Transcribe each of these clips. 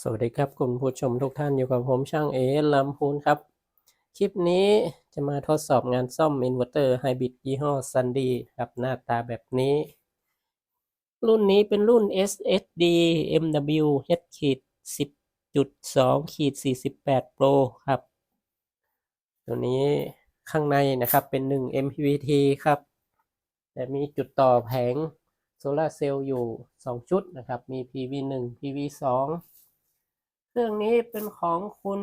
สวัสดีครับคุณผู้ชมทุกท่านอยู่กับผมช่างเอลำพูนครับ คลิปนี้จะมาทดสอบงานซ่อมอินเวอร์เตอร์ไฮบริดยี่ห้อซันดีครับหน้าตาแบบนี้ รุ่นนี้เป็นรุ่น SSD MW H ขีด10.2ขีด48 Pro ครับ ตัวนี้ข้างในนะครับเป็น 1 MPPT ครับ แต่มีจุดต่อแผงโซลาเซลล์อยู่ 2 ชุดนะครับ มี PV1 PV2 เครื่องนี้เป็นของคุณ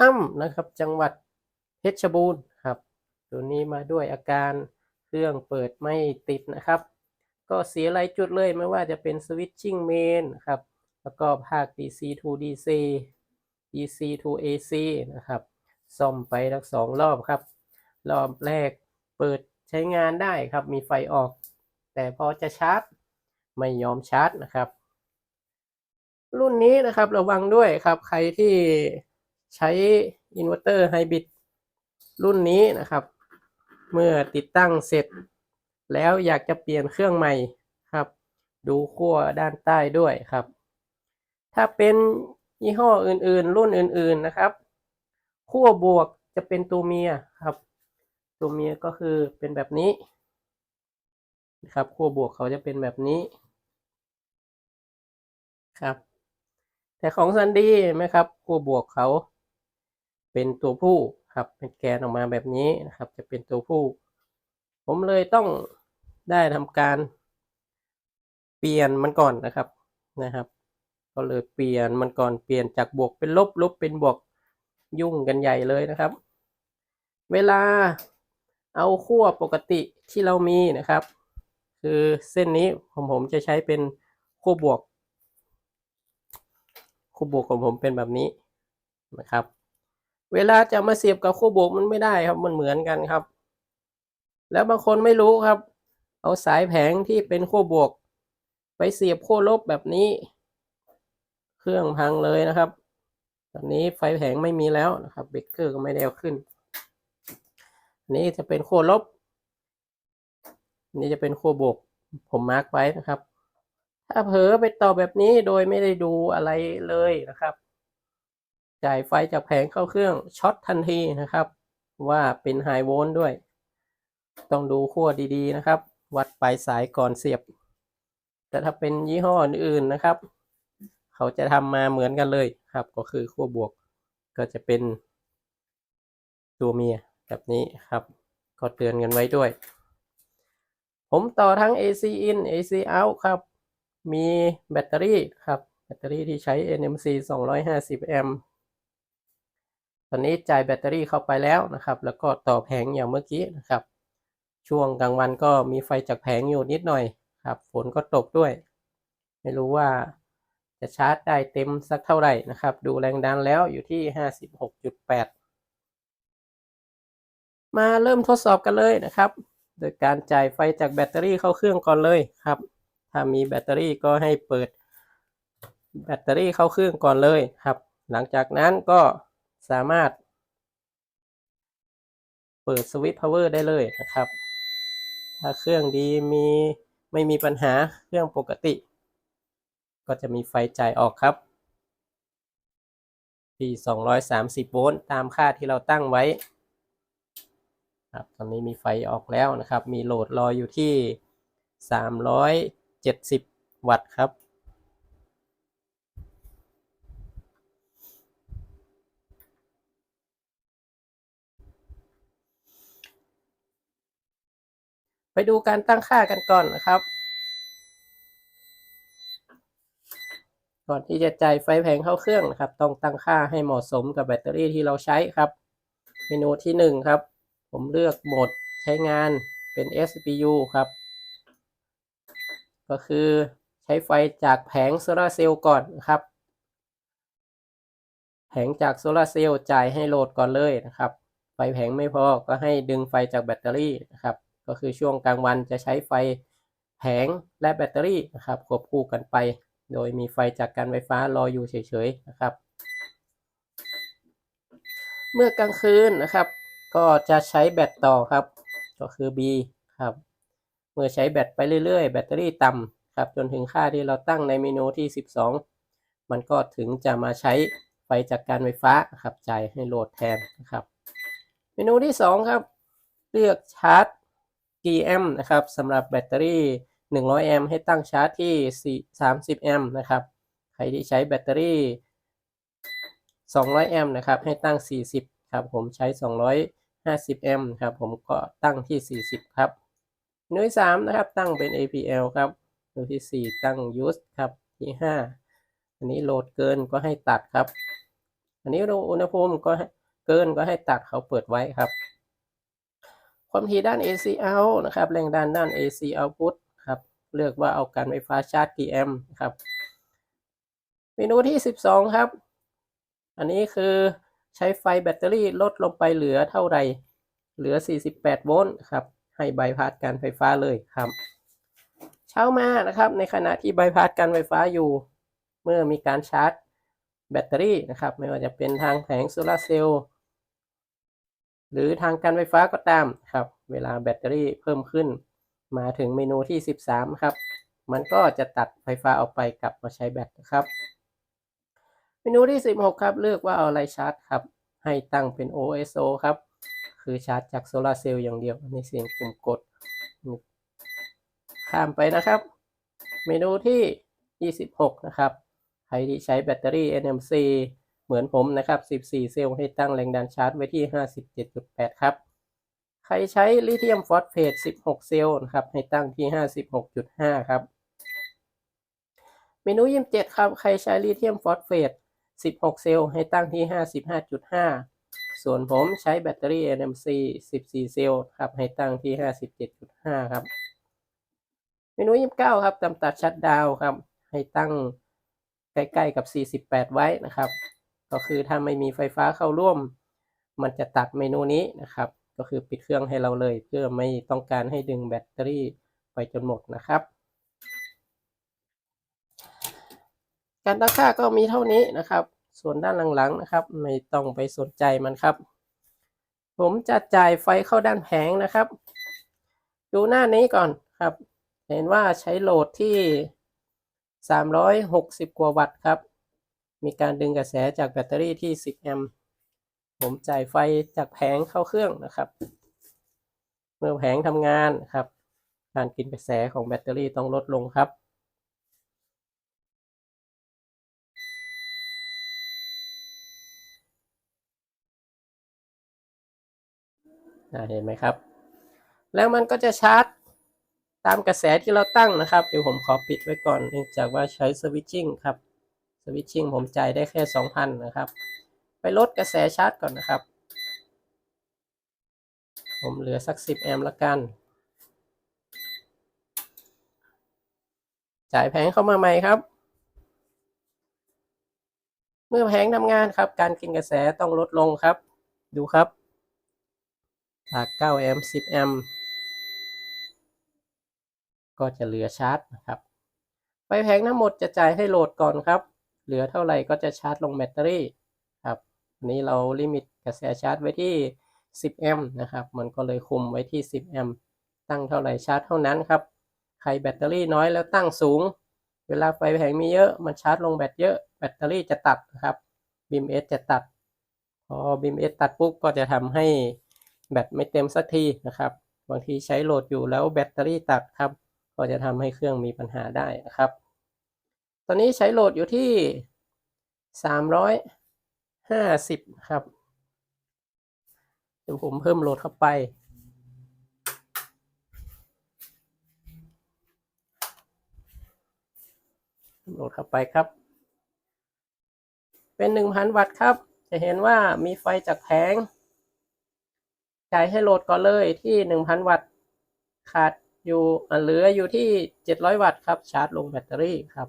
อ้ำนะครับ จังหวัดเพชรบูรณ์ครับ ตัวนี้มาด้วยอาการเครื่องเปิดไม่ติดนะครับ ก็เสียหลายจุดเลยไม่ว่าจะเป็นสวิตชิ่งเมนครับ แล้วก็ภาค DC to DC DC to AC นะครับซ่อมไปทั้งสองรอบครับ รอบแรกเปิดใช้งานได้ครับ มีไฟออก แต่พอจะชาร์จไม่ยอมชาร์จนะครับ รุ่นนี้นะครับระวังด้วยครับใครที่ใช้อินเวอร์เตอร์ไฮบริดรุ่นนี้นะครับ เมื่อติดตั้งเสร็จ แล้วอยากจะเปลี่ยนเครื่องใหม่ครับ ดูขั้วด้านใต้ด้วยครับ ถ้าเป็นยี่ห้ออื่นๆ รุ่นอื่นๆนะครับขั้วบวกจะเป็นตัวเมียครับ ตัวเมียก็คือเป็นแบบนี้ นะครับขั้วบวกเขาจะเป็นแบบนี้ครับ แต่ของซันดี้นไหมครับขั้วบวกเขาเป็นตัวผู้ครับเป็นแกนออกมาแบบนี้นะครับ จะเป็นตัวผู้ ผมเลยต้องได้ทำการ เปลี่ยนมันก่อนนะครับนะครับ ก็เลยเปลี่ยนมันก่อนเปลี่ยนจากบวกเป็นลบลบเป็นบวกยุ่งกันใหญ่เลยนะครับ เวลาเอาขั้วปกติที่เรามีนะครับ คือเส้นนี้ของผมจะใช้เป็นขั้วบวกขั้วบวกของผมเป็นแบบนี้นะครับ เวลาจะมาเสียบกับขั้วบวกมันไม่ได้ครับมันเหมือนกันครับ แล้วบางคนไม่รู้ครับ เอาสายแผงที่เป็นขั้วบวก ไปเสียบขั้วลบแบบนี้ เครื่องพังเลยนะครับ ตอนนี้ไฟแผงไม่มีแล้วนะครับเบรกเกอร์ก็ไม่ได้เอาขึ้น นี้จะเป็นขั้วลบ นี่จะเป็นขั้วบวกผมมาร์กไว้นะครับ ถ้าเผลอไปต่อแบบนี้โดยไม่ได้ดูอะไรเลยนะครับ จ่ายไฟจากแผงเข้าเครื่องช็อตทันทีนะครับ ว่าเป็นไฮโวลต์ด้วย ต้องดูขั้วดีๆนะครับ วัดปลายสายก่อนเสียบ แต่ถ้าเป็นยี่ห้ออื่นๆนะครับ เขาจะทำมาเหมือนกันเลยครับ ก็คือขั้วบวกก็จะเป็นตัวเมียแบบนี้ครับ ก็เตือนกันไว้ด้วย ผมต่อทั้ง AC in AC out ครับ มีแบตเตอรี่ครับ แบตเตอรี่ที่ใช้ NMC 250แอมป์ตอนนี้จ่ายแบตเตอรี่เข้าไปแล้วนะครับ แล้วก็ต่อแผงอย่างเมื่อกี้นะครับ ช่วงกลางวันก็มีไฟจากแผงอยู่นิดหน่อยครับ ฝนก็ตกด้วย ไม่รู้ว่าจะชาร์จได้เต็มสักเท่าไหร่นะครับ ดูแรงดันแล้วอยู่ที่ 56.8 มาเริ่มทดสอบกันเลยนะครับ โดยการจ่ายไฟจากแบตเตอรี่เข้าเครื่องก่อนเลยครับ ถ้ามีแบตเตอรี่ก็ให้เปิด แบตเตอรี่เข้าเครื่องก่อนเลยครับ หลังจากนั้นก็สามารถ เปิดสวิตช์พาวเวอร์ได้เลยนะครับ ถ้าเครื่องดีมีไม่มีปัญหาเครื่องปกติ ก็จะมีไฟจ่ายออกครับที่230 โวลต์ตามค่าที่เราตั้งไว้ ครับตอนนี้มีไฟออกแล้วนะครับ มีโหลดรออยู่ที่ 370 วัตต์ครับ ไปดูการตั้งค่ากันก่อนนะครับ ก่อนที่จะจ่ายไฟแผงเข้าเครื่องนะครับ ต้องตั้งค่าให้เหมาะสมกับแบตเตอรี่ที่เราใช้ครับ เมนูที่หนึ่งครับ ผมเลือกโหมดใช้งานเป็น CPU ครับ ก็คือใช้ไฟจากแผงโซลาร์เซลล์ก่อนนะครับ แผงจากโซลาร์เซลล์จ่ายให้โหลดก่อนเลยนะครับ ไฟแผงไม่พอก็ให้ดึงไฟจากแบตเตอรี่นะครับ ก็คือช่วงกลางวันจะใช้ไฟแผงและแบตเตอรี่นะครับควบคู่กันไป โดยมีไฟจากการไฟฟ้ารออยู่เฉยๆนะครับ เมื่อกลางคืนนะครับ ก็จะใช้แบตต่อครับ ก็คือ B ครับ เมื่อใช้แบตไปเรื่อยๆ แบตเตอรี่ต่ำครับ จนถึงค่าที่เราตั้งในเมนูที่ 12 มันก็ถึงจะมาใช้ไฟจากการไฟฟ้าครับจ่ายให้โหลดแทนนะครับ เมนูที่ 2 ครับ เลือกชาร์จกี่แอมนะครับสำหรับแบตเตอรี่ 100 แอมป์ให้ตั้งชาร์จที่ 30 แอมป์นะครับ ใครที่ใช้แบตเตอรี่ 200 แอมป์นะครับ ให้ตั้ง 40 ครับ ผมใช้ 50 แอมป์ครับ ผมก็ตั้งที่ 40 ครับเมนูที่3นะครับ ตั้งเป็น APL ครับเมนูที่ 4 ตั้ง Use ครับที่ 5 อันนี้โหลดเกินก็ให้ตัดครับ อันนี้อุณหภูมิก็เกินก็ให้ตัดเขาเปิดไว้ครับ ความถี่ด้าน AC out นะครับแรงดันด้าน AC output ครับเลือกว่าเอาการไฟฟ้าชาร์จกี่แอมป์ครับเมนูที่ 12 ครับ อันนี้คือ ใช้ไฟแบตเตอรี่ลดลงไปเหลือเท่าไหร่ เหลือ 48 โวลต์ครับ ให้บายพาสการไฟฟ้าเลยครับ เช้ามานะครับ ในขณะที่บายพาสการไฟฟ้าอยู่ เมื่อมีการชาร์จแบตเตอรี่นะครับ ไม่ว่าจะเป็นทางแผงโซลาร์เซลล์หรือทางการไฟฟ้าก็ตามครับ เวลาแบตเตอรี่เพิ่มขึ้น มาถึงเมนูที่ 13 ครับ มันก็จะตัดไฟฟ้าออกไปกลับมาใช้แบตนะครับ นูที่ 16 ครับ เลือกว่าเอาอะไรชาร์จครับ ให้ตั้งเป็น OSO ครับ คือชาร์จจากโซลาร์เซลล์อย่างเดียวในเสียงปุ่มกด ข้ามไปนะครับ เมนูที่ 26 นะครับ ใครที่ใช้แบตเตอรี่ NMC เหมือนผมนะครับ 14 เซลล์ให้ตั้งแรงดันชาร์จไว้ที่ 57.8 ครับ ใครใช้ลิเธียมฟอสเฟต 16 เซลล์นะครับ ให้ตั้งที่ 56.5 ครับ เมนู 27 ครับ ใครใช้ลิเธียมฟอสเฟต 16 เซลล์ให้ตั้งที่ 55.5 ส่วนผมใช้แบตเตอรี่ NMC 14 เซลล์ครับให้ตั้งที่ 57.5 ครับ เมนู 29 ครับจำตัดชัดดาวครับ ให้ตั้งใกล้ๆกับ 48 ไว้นะครับ ก็คือถ้าไม่มีไฟฟ้าเข้าร่วม มันจะตัดเมนูนี้นะครับ ก็คือปิดเครื่องให้เราเลย เพื่อไม่ต้องการให้ดึงแบตเตอรี่ไปจนหมดนะครับ การตั้งค่าก็มีเท่านี้นะครับ ส่วนด้านหลังๆนะครับ ไม่ต้องไปสนใจมันครับ ผมจะจ่ายไฟเข้าด้านแผงนะครับ ดูหน้านี้ก่อนครับ เห็นว่าใช้โหลดที่ 360 กว่าวัตต์ครับ มีการดึงกระแสจากแบตเตอรี่ที่ 10 แอมป์ผมจ่ายไฟจากแผงเข้าเครื่องนะครับ เมื่อแผงทำงานครับ การกินกระแสของแบตเตอรี่ต้องลดลงครับ เห็นไหมครับ แล้วมันก็จะชาร์จตามกระแสที่เราตั้งนะครับ เดี๋ยวผมขอปิดไว้ก่อนเนื่องจากว่าใช้สวิตชิ่งครับ สวิตชิ่งผมจ่ายได้แค่ 2,000 นะครับ ไปลดกระแสชาร์จก่อนนะครับ ผมเหลือสัก 10 แอมป์ละกัน จ่ายแผงเข้ามาใหม่ครับ เมื่อแผงทำงานครับ การกินกระแสต้องลดลงครับ ดูครับ จาก9แอมป์10แอมป์ก็จะเหลือชาร์จนะครับไฟแผงทั้งหมดจะจ่ายให้โหลดก่อนครับ เหลือเท่าไหร่ก็จะชาร์จลงแบตเตอรี่ครับนี้เราลิมิตกระแสชาร์จไว้ที่ 10 แอมป์นะครับ มันก็เลยคุมไว้ที่ 10 แอมป์ ตั้งเท่าไหร่ชาร์จเท่านั้นครับ ใครแบตเตอรี่น้อยแล้วตั้งสูง เวลาไฟแผงมีเยอะ มันชาร์จลงแบตเยอะ แบตเตอรี่จะตัดนะครับบิมเอสจะตัด พอบิมเอสตัดปุ๊บก็จะทำให้ แบตไม่เต็มสักทีนะครับ บางทีใช้โหลดอยู่แล้วแบตเตอรี่ตัดครับ ก็จะทำให้เครื่องมีปัญหาได้นะครับ ตอนนี้ใช้โหลดอยู่ที่ 350 ครับ เดี๋ยวผมเพิ่มโหลดเข้าไปโหลดเข้าไปครับ เป็น 1,000 วัตต์ครับ จะเห็นว่ามีไฟจากแผง จ่ายให้โหลดก่อนเลยที่1,000วัตต์ขาดอยู่เหลืออยู่ที่700วัตต์ครับชาร์จลงแบตเตอรี่ครับ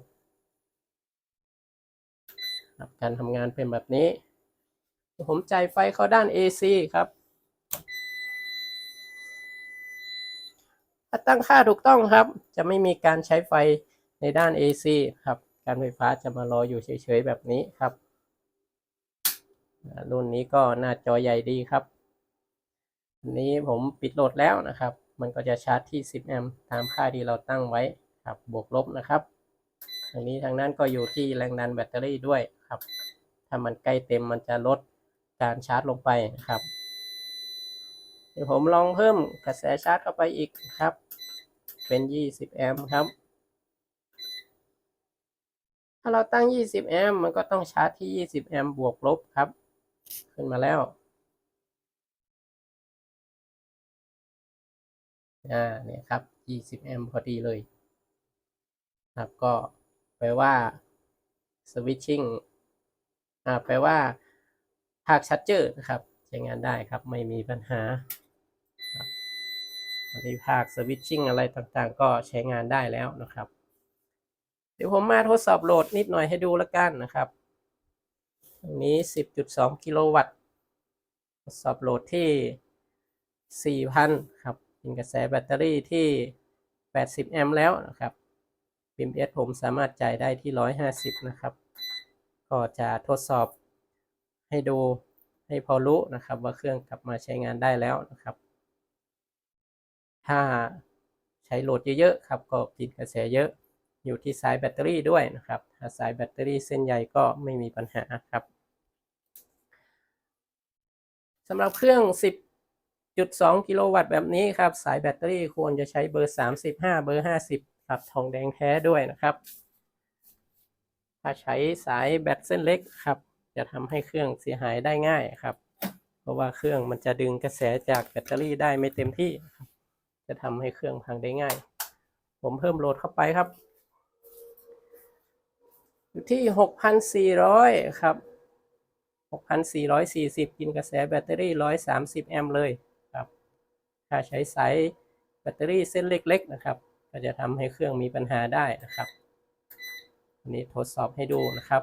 การทำงานเป็นแบบนี้ ผมจ่ายไฟเข้าด้าน AC ครับถ้าตั้งค่าถูกต้องครับ จะไม่มีการใช้ไฟในด้าน AC ครับ การไฟฟ้าจะมารออยู่เฉยๆแบบนี้ครับ รุ่นนี้ก็หน้าจอใหญ่ดีครับ อันนี้ผมปิดโหลดแล้วนะครับ มันก็จะชาร์จที่ 10 แอมป์ตามค่าที่เราตั้งไว้ครับ บวกลบนะครับทางนี้ทางนั้นก็อยู่ที่แรงดันแบตเตอรี่ด้วยครับ ถ้ามันใกล้เต็มมันจะลดการชาร์จลงไปนะครับเดี๋ยวผมลองเพิ่มกระแสชาร์จเข้าไปอีกครับ เป็น 20 แอมป์ครับ ถ้าเราตั้ง 20 แอมป์มันก็ต้องชาร์จที่ 20 แอมป์บวกลบครับ ขึ้นมาแล้ว อ่าเนี่ยครับ 20 แอมป์พอดีเลย ครับก็แปลว่า switching อ่าแปลว่าภาคชัดเจอร์นะครับ ใช้งานได้ครับไม่มีปัญหาอันนี้ภาค switching อะไรต่างๆ ก็ใช้งานได้แล้วนะครับ เดี๋ยวผมมาทดสอบโหลดนิดหน่อยให้ดูล้วกันนะครับตรงนี้ 10.2 กิโลวัตต์ ทดสอบโหลดที่ 4,000 ครับ เป็นกระแสแบตเตอรี่ที่ 80 แอมป์แล้วนะครับปิมเอสผมสามารถจ่ายได้ที่ 150 นะครับ ก็จะทดสอบให้ดูให้พอรู้นะครับ ว่าเครื่องกลับมาใช้งานได้แล้วนะครับ ถ้าใช้โหลดเยอะๆครับ ก็กินกระแสเยอะอยู่ที่สายแบตเตอรี่ด้วยนะครับ ถ้าสายแบตเตอรี่เส้นใหญ่ก็ไม่มีปัญหาครับสำหรับเครื่อง 10 10.2 กิโลวัตต์แบบนี้ครับ สายแบตเตอรี่ควรจะใช้เบอร์ 35 เบอร์ 50 ครับ ทองแดงแท้ด้วยนะครับ ถ้าใช้สายแบตเส้นเล็กครับ จะทำให้เครื่องเสียหายได้ง่ายครับ เพราะว่าเครื่องมันจะดึงกระแสจากแบตเตอรี่ได้ไม่เต็มที่ครับ จะทำให้เครื่องพังได้ง่าย ผมเพิ่มโหลดเข้าไปครับ อยู่ที่ 6,400 ครับ6,440 กินกระแสแบตเตอรี่ 130 แอมป์เลย ถ้าใช้สายแบตเตอรี่เส้นเล็กๆนะครับ ก็จะทำให้เครื่องมีปัญหาได้นะครับอันนี้ทดสอบให้ดูนะครับ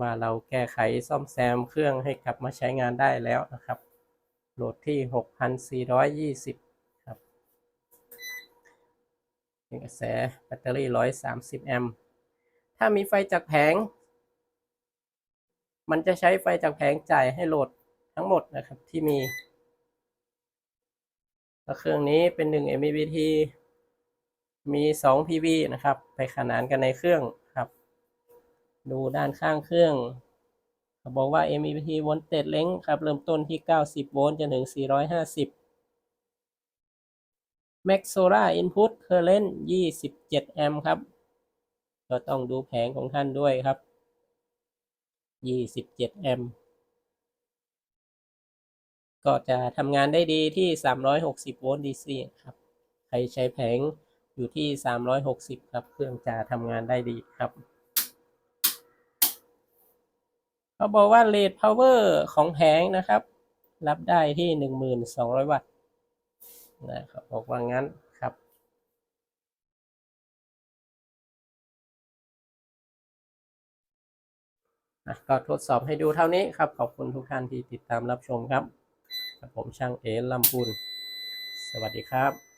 ว่าเราแก้ไขซ่อมแซมเครื่องให้กลับมาใช้งานได้แล้วนะครับ โหลดที่ 6,420 ครับเป็นกระแสแบตเตอรี่ 130 แอมป์ถ้ามีไฟจากแผง มันจะใช้ไฟจากแผงจ่ายให้โหลดทั้งหมดนะครับที่มี เครื่องนี้เป็น 1 MPPT มี 2 PV นะครับ ไปขนานกันในเครื่องครับ ดูด้านข้างเครื่องเขาบอกว่า MPPT Voltage Length ครับ เริ่มต้นที่ 90 โวลต์จนถึง 450 Max Solar Input Current 27 แอมป์ครับ ก็ต้องดูแผงของท่านด้วยครับ 27 แอมป์ ก็จะทำงานได้ดีที่ 360 โวลต์ DC ครับ ใครใช้แผงอยู่ที่ 360 ครับ เครื่องจะทำงานได้ดีครับเขาบอกว่า Rate Power ของแผงนะครับ รับได้ที่ 1,200 วัตต์นะครับบอกว่างั้นครับก็ทดสอบให้ดูเท่านี้ครับ ขอบคุณทุกท่านที่ติดตามรับชมครับ ผมช่างเอลำพูนสวัสดีครับ